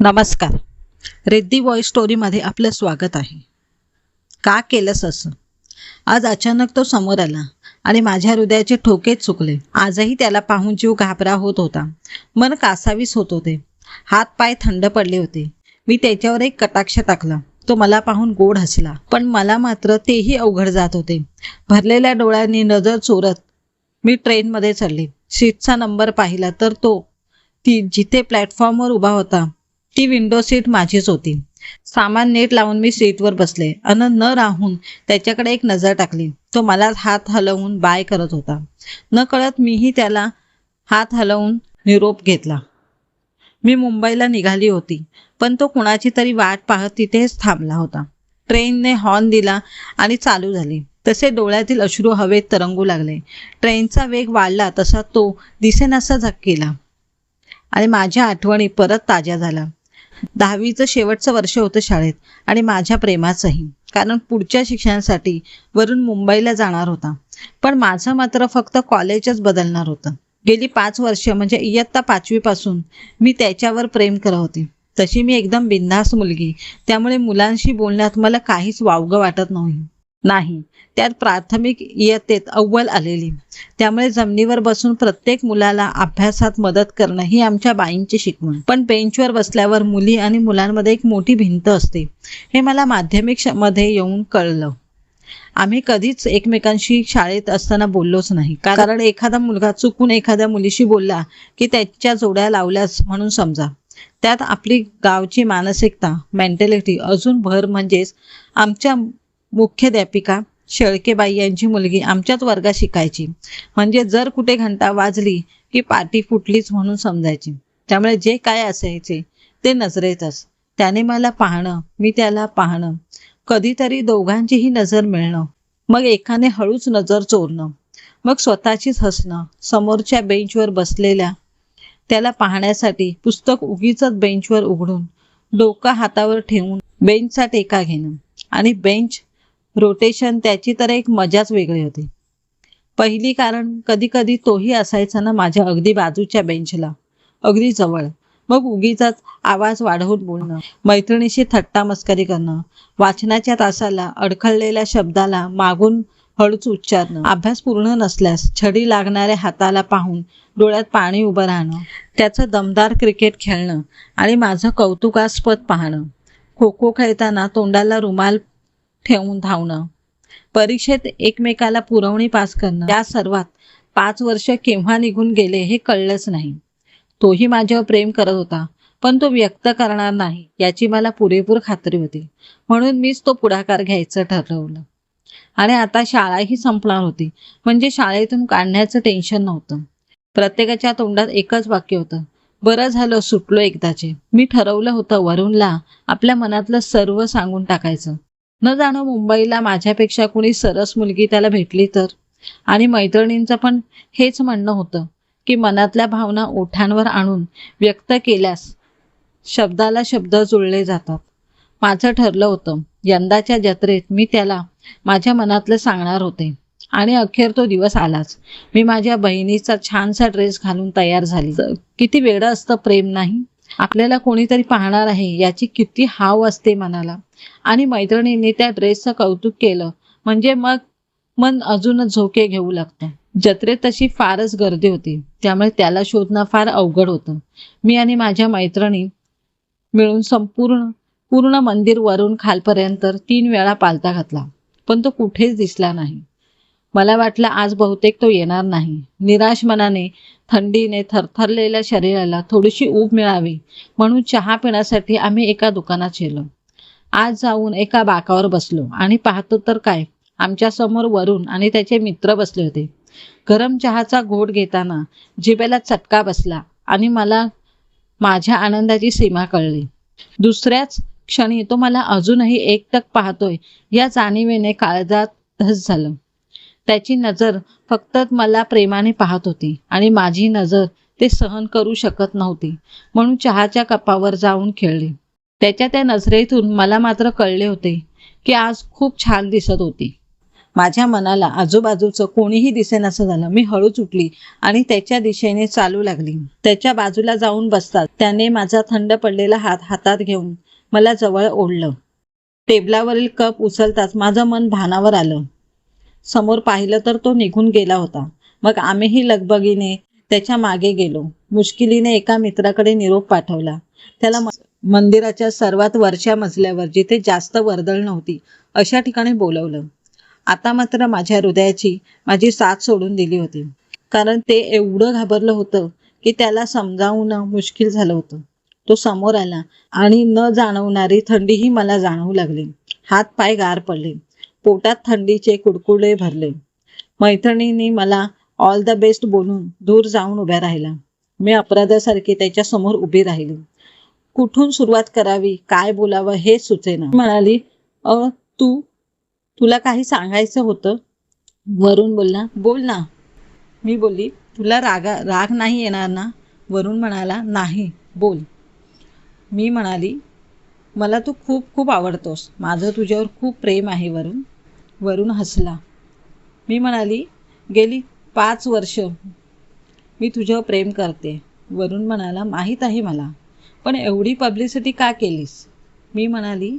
नमस्कार. रेद्दी वॉइस स्टोरीमध्ये आपलं स्वागत आहे. का केलंस असं? आज अचानक तो समोर आला आणि माझ्या हृदयाचे ठोकेच चुकले. आजही त्याला पाहून जीव घाबरा होत होता. मन कासावीस होत होते. हात पाय थंड पडले होते. मी त्याच्यावर एक कटाक्ष टाकला. तो मला पाहून गोड हसला. पण मला मात्र तेही अवघड जात होते. भरलेल्या डोळ्यांनी नजर चोरत मी ट्रेनमध्ये चढले. सीटचा नंबर पाहिला तर तो ती जिथे प्लॅटफॉर्मवर उभा होता ती विंडो सीट माझीच होती. सामान नेट लावून मी सीटवर बसले. अन न राहून त्याच्याकडे एक नजर टाकली. तो मला हात हलवून बाय करत होता. न कळत मीही त्याला हात हलवून निरोप घेतला. मी मुंबईला निघाली होती पण तो कुणाची तरी वाट पाहत तिथेच थांबला होता. ट्रेनने हॉर्न दिला आणि चालू झाली. तसे डोळ्यातील अश्रू हवेत तरंगू लागले. ट्रेनचा वेग वाढला तसा तो दिसेनासा झक्केला आणि माझ्या आठवणी परत ताज्या झाल्या. दहावीचं शेवटचं वर्ष होतं शाळेत आणि माझ्या प्रेमाचंही. कारण पुढच्या शिक्षणासाठी वरून मुंबईला जाणार होता. पण माझं मात्र फक्त कॉलेजच बदलणार होतं. गेली पाच वर्ष म्हणजे इयत्ता पाचवीपासून मी त्याच्यावर प्रेम करत होते. तशी मी एकदम बिनधास्त मुलगी. त्यामुळे मुलांशी बोलण्यात मला काहीच वावगं वाटत नाही नाही. त्यात प्राथमिक इयत्तेत अव्वल आलेली. त्यामुळे जमिनीवर बसून प्रत्येक मुलाला अभ्यासात मदत करणं ही आमच्या बाईंची शिकवण. पण बेंचवर बसल्यावर मुली आणि मुलांमध्ये एक मोठी भिंत असते. हे मला माध्यमिकमध्ये येऊन कळलं. आम्ही कधीच एकमेकांशी शाळेत असताना बोललोच नाही. कारण एखादा मुलगा चुकून एखाद्या मुलीशी बोलला की त्याच्या जोड्या लावल्याच म्हणून समजा. त्यात आपली गावची मानसिकता मेंटॅलिटी अजून भर म्हणजेच आमच्या मुख्याध्यापिका शेळकेबाई यांची मुलगी आमच्याच वर्गात शिकायची. म्हणजे जर कुठे घंटा वाजली की पाटी फुटलीच म्हणून समजायची. त्यामुळे जे काय असायचे ते नजरेतच. त्याने मला पाहणं मी त्याला पाहणं. कधीतरी दोघांचीही नजर मिळणं. मग एकाने हळूच नजर चोरणं. मग स्वतःचीच हसणं. समोरच्या बेंचवर बसलेल्या त्याला पाहण्यासाठी पुस्तक उगीच बेंचवर उघडून डोकं हातावर ठेवून बेंचचा टेका घेणं. आणि बेंच रोटेशन त्याची तर एक मजाच वेगळी होती. पहिली कारण कधी कधी तोही असायचा ना माझ्या अगदी बाजूच्या बेंचला. अगदी जवळ. मग उगीच आवाज वाढवून बोलणं मैत्रिणीशी थट्टा मस्करी करणं वाचनाच्या तासाला अडखळलेल्या शब्दाला मागून हळूच उच्चारणं. अभ्यास पूर्ण नसल्यास छडी लागणाऱ्या हाताला पाहून डोळ्यात पाणी उभं राहणं त्याचं दमदार क्रिकेट खेळणं आणि माझं कौतुकास्पद पाहणं. खो खो खेळताना तोंडाला रुमाल ठेवून धावणं. परीक्षेत एकमेकाला पुरवणी पास करणं. या सर्वात पाच वर्ष केव्हा निघून गेले हे कळलंच नाही. तोही माझ्यावर प्रेम करत होता पण तो व्यक्त करणार नाही याची मला पुरेपूर खात्री होती. म्हणून मीच तो पुढाकार घ्यायचं ठरवलं. आणि आता शाळाही संपणार होती म्हणजे शाळेतून काढण्याचं टेन्शन नव्हतं. प्रत्येकाच्या तोंडात एकच वाक्य होतं बरं झालं सुटलो एकदाचे. मी ठरवलं होतं वरुणला आपल्या मनातलं सर्व सांगून टाकायचं. न जाणं मुंबईला माझ्यापेक्षा कुणी सरस मुलगी त्याला भेटली तर? आणि मैत्रिणींचं पण हेच म्हणणं होतं की मनातल्या भावना ओठांवर आणून व्यक्त केल्यास शब्दाला शब्द जुळले जातात. माझं ठरलं होतं. यंदाच्या जत्रेत मी त्याला माझ्या मनातलं सांगणार होते. आणि अखेर तो दिवस आलाच. मी माझ्या बहिणीचा छानसा ड्रेस घालून तयार झाली. किती वेळ असतं प्रेम नाही? आपल्याला कोणीतरी पाहणार आहे याची किती हाव असते मनाला. आणि मैत्रिणींनी त्या ड्रेसचं कौतुक केलं. म्हणजे मग मन अजूनच झोके घेऊ लागतं. जत्रेत तशी फारच गर्दी होती. त्यामुळे त्याला शोधणं फार अवघड होतं. मी आणि माझ्या मैत्रिणी मिळून संपूर्ण पूर्ण मंदिर वरून खालपर्यंत तीन वेळा पालता घातला. पण तो कुठेच दिसला नाही. मला वाटलं आज बहुतेक तो येणार नाही. निराश मनाने थंडीने थरथरलेल्या शरीराला थोडीशी ऊब मिळावी म्हणून चहा पिण्यासाठी आम्ही एका दुकानात गेलो. आज जाऊन एका बाकावर बसलो आणि पाहतो तर काय आमच्यासमोर वरून आणि त्याचे मित्र बसले होते. गरम चहाचा घोट घेताना जिभेला चटका बसला आणि मला माझ्या आनंदाची सीमा कळली. दुसऱ्याच क्षणी तो मला अजूनही एकटक पाहतोय या जाणीवेने काळजात धस झालं. त्याची नजर फक्त मला प्रेमाने पाहत होती आणि माझी नजर ते सहन करू शकत नव्हती. म्हणून चहाच्या कपावर जाऊन खेळली. त्याच्या त्या नजरेतून मला मात्र कळले होते की आज खूप छान दिसत होती. माझ्या मनाला आजूबाजूचं कोणीही दिसेनासं झालं. मी हळूच उठली आणि त्याच्या दिशेने चालू लागली. त्याच्या बाजूला जाऊन बसतात. त्याने माझा थंड पडलेला हात हातात घेऊन मला जवळ ओढलं. टेबलावरील कप उचलताच माझं मन भानावर आलं. समोर पाहिलं तर तो निघून गेला होता. मग आम्हीही लगबगीने त्याच्यामागे गेलो. मुश्किलीने एका मित्राकडे निरोप पाठवला. त्याला मंदिराच्या सर्वात वरच्या मजल्यावर जिथे जास्त वर्दळ नव्हती अशा ठिकाणी बोलवलं. आता मात्र माझ्या हृदयाची माझी साथ सोडून दिली होती. कारण ते एवढं घाबरलं होतं की त्याला समजावणं मुश्किल झालं होतं. तो समोर आला आणि न जाणवणारी थंडीही मला जाणवू लागली. हात पाय गार पडले. पोटात थंडीचे कुडकुडे भरले. मैत्रिणींनी मला ऑल द बेस्ट बोलून दूर जाऊन उभ्या राहिला. मी अपराधासारखी त्याच्यासमोर उभी राहिली. कुठून सुरुवात करावी काय बोलावं हे सुचेना. म्हणाली अ तू? तुला काही सांगायचं होतं? वरून बोलला बोल ना. मी बोलली तुला रागा राग नाही येणार ना? वरून म्हणाला नाही बोल. मी म्हणाली मला तू खूप खूप आवडतोस. माझं तुझ्यावर खूप प्रेम आहे वरून वरून हसला. मी म्हणाली गेली पाच वर्ष मी तुझ्यावर प्रेम करते. वरून म्हणाला माहीत आहे मला पण एवढी पब्लिसिटी का केलीस? मी म्हणाली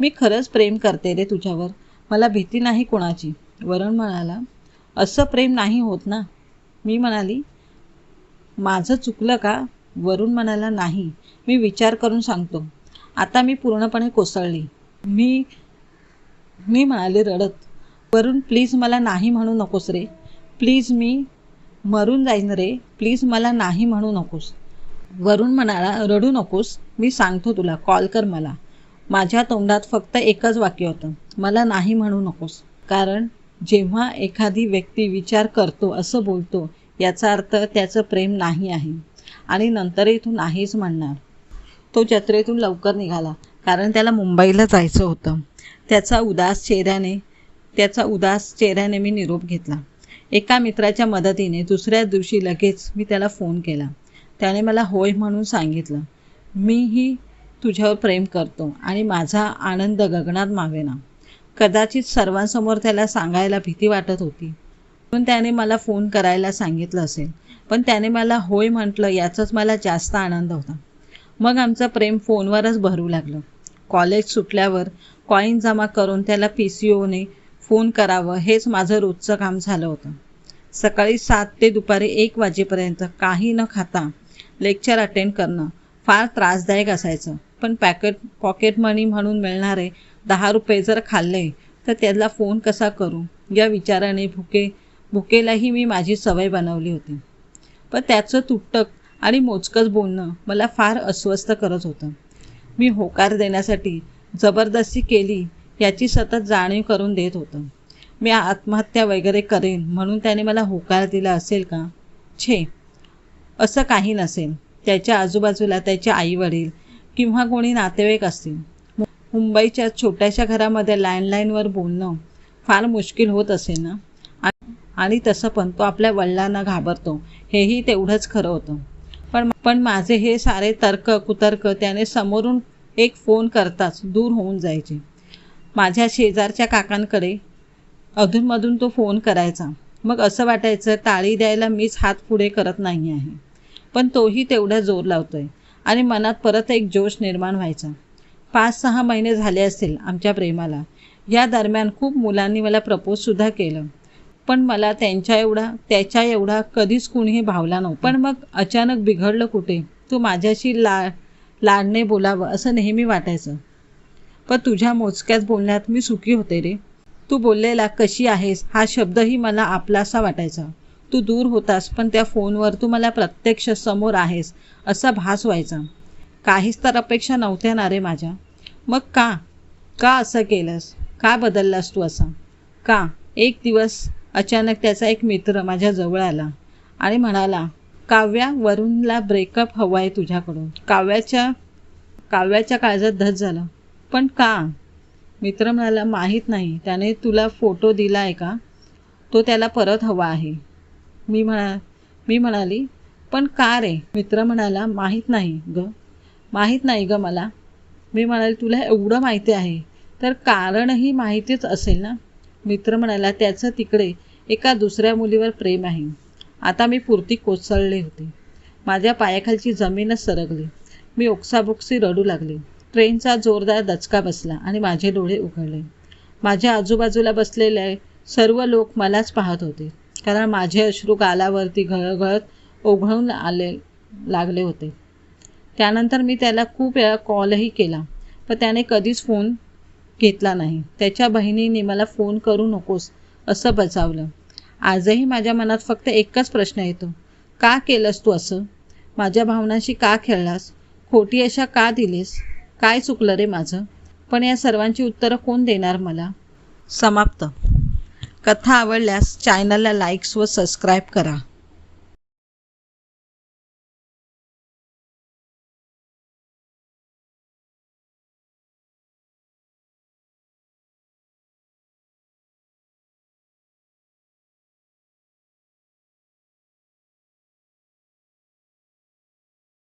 मी खरंच प्रेम करते रे तुझ्यावर. मला भीती नाही कोणाची. वरून म्हणाला असं प्रेम नाही होत ना? मी म्हणाली माझं चुकलं का? वरून म्हणाला नाही. मी विचार करून सांगतो. आता मी पूर्णपणे कोसळली. मी मी म्हणाले रडत. वरून प्लीज मला नाही म्हणू नकोस रे. प्लीज मी मरून जाईन रे. प्लीज मला नाही म्हणू नकोस. वरून म्हणाला रडू नकोस. मी सांगतो तुला. कॉल कर मला. माझ्या तोंडात फक्त एकच वाक्य होतं. मला नाही म्हणू नकोस. कारण जेव्हा एखादी व्यक्ती विचार करतो असं बोलतो याचा अर्थ त्याचं प्रेम नाही आहे. आणि नंतरही तू नाहीच म्हणणार. तो जत्रेतून लवकर निघाला. कारण त्याला मुंबईला जायचं होतं. त्याचा उदास चेहऱ्याने त्याचा उदास चेहऱ्याने मी निरोप घेतला. एका मित्राच्या मदतीने दुसऱ्या दिवशी लगेच मी त्याला फोन केला. त्याने मला होय म्हणून सांगितलं मीही तुझ्यावर प्रेम करतो आणि माझा आनंद गगनात मावेना कदाचित सर्वांसमोर त्याला सांगायला भीती वाटत होती. पण त्याने मला फोन करायला सांगितलं असेल. पण त्याने मला होय म्हटलं याचाच मला जास्त आनंद होता. मग आमचं प्रेम फोनवरच भरू लागलं. कॉलेज सुटल्यावर कॉईन जमा करून त्याला पी सी ओने फोन करावं हेच माझं रोजचं काम झालं होतं. सकाळी सात ते दुपारी एक वाजेपर्यंत काही न खाता लेक्चर अटेंड करणं फार त्रासदायक असायचं. पण पॅकेट पॉकेट मनी म्हणून मिळणारे दहा रुपये जर खाल्ले तर त्याला फोन कसा करू? या विचाराने भुके भुकेलाही मी माझी सवय बनवली होती. पण त्याचं तुटक आणि मोजकंच बोलणं मला फार अस्वस्थ करत होतं. मी होकार देण्यासाठी जबरदस्ती केली याची सतत जाणीव करून देत होतं. मी आत्महत्या वगैरे करेन म्हणून त्याने मला होकार दिला असेल का? छे असं काही नसेल. त्याच्या आजूबाजूला त्याचे आईवडील किंवा कोणी नातेवाईक असतील. मुंबईच्या छोट्याशा घरामध्ये लँडलाईनवर बोलणं फार मुश्किल होत असेल ना? आणि तसं पण तो आपल्या वडिलांना घाबरतो. हेही तेवढंच खरं होतं. पण पण माझे हे सारे तर्क कुतर्क त्याने समोरून एक फोन करताच दूर होऊन जायचे. माझ्या शेजारच्या काकांकडे अधूनमधून तो फोन करायचा. मग असं वाटायचं टाळी द्यायला मीच हात पुढे करत नाही आहे. पण तोही तेवढा जोर लावतोय आणि मनात परत एक जोश निर्माण व्हायचा. पाच सहा महिने झाले असतील आमच्या प्रेमाला. या दरम्यान खूप मुलांनी मला प्रपोजसुद्धा केलं. पण मला त्यांच्या एवढा त्याच्या एवढा कधीच कुणीही भावला नव्हता. पण मग अचानक बिघडलं कुठे? तू माझ्याशी ला लाडणे बोलावं असं नेहमी वाटायचं. पण तुझ्या मोजक्याच बोलण्यात मी सुखी होते रे. तू बोललेला कशी आहेस? हा शब्दही मला आपलासा वाटायचा. तू दूर होतास पण त्या फोनवर तू मला प्रत्यक्ष समोर आहेस असा भास व्हायचा. काहीच तर अपेक्षा नव्हत्या ना रे माझ्या. मग का? का असं केलंस? का बदललास तू असा? का? एक दिवस अचानक त्याचा एक मित्र माझ्या जवळ आला आणि म्हणाला काव्या वरुणला ब्रेकअप हवा आहे तुझ्याकडून. काव्याच्या काव्याच्या काळजात धस झालं. पण का? मित्र म्हणाला माहीत नाही. त्याने तुला फोटो दिला आहे का? तो त्याला परत हवा आहे. मी म्हणा मी म्हणाली पण का रे? मित्र म्हणाला माहीत नाही ग. माहीत नाही ग मला. मी म्हणाले तुला एवढं माहिती आहे तर कारणही माहितीच असेल ना? मित्र म्हणाला त्याचं तिकडे एका दुसऱ्या मुलीवर प्रेम आहे. आता मी पुरती कोसळले होते. माझ्या पायाखालची जमीनच सरकली. मी ओक्साबोक्सी रडू लागले. ट्रेनचा जोरदार दचका बसला आणि माझे डोळे उघडले. माझ्या आजूबाजूला बसलेले सर्व लोक मलाच पाहत होते. कारण माझे अश्रू गालावरती घळघळत ओघळून आले लागले होते. त्यानंतर मी त्याला खूप वेळा कॉलही केला. पण त्याने कधीच फोन घेतला नाही. त्याच्या बहिणीने मला फोन करू नकोस असं बचावलं आजही माझ्या मनात फक्त एकच प्रश्न येतो. का केलंस तू असं? माझ्या भावनांशी का खेळलास? खोटी अशा का दिलीस? काय चुकलं रे माझं? पण या सर्वांची उत्तरं कोण देणार मला? समाप्त. कथा आवडल्यास चॅनलला लाईक्स व सबस्क्राईब करा.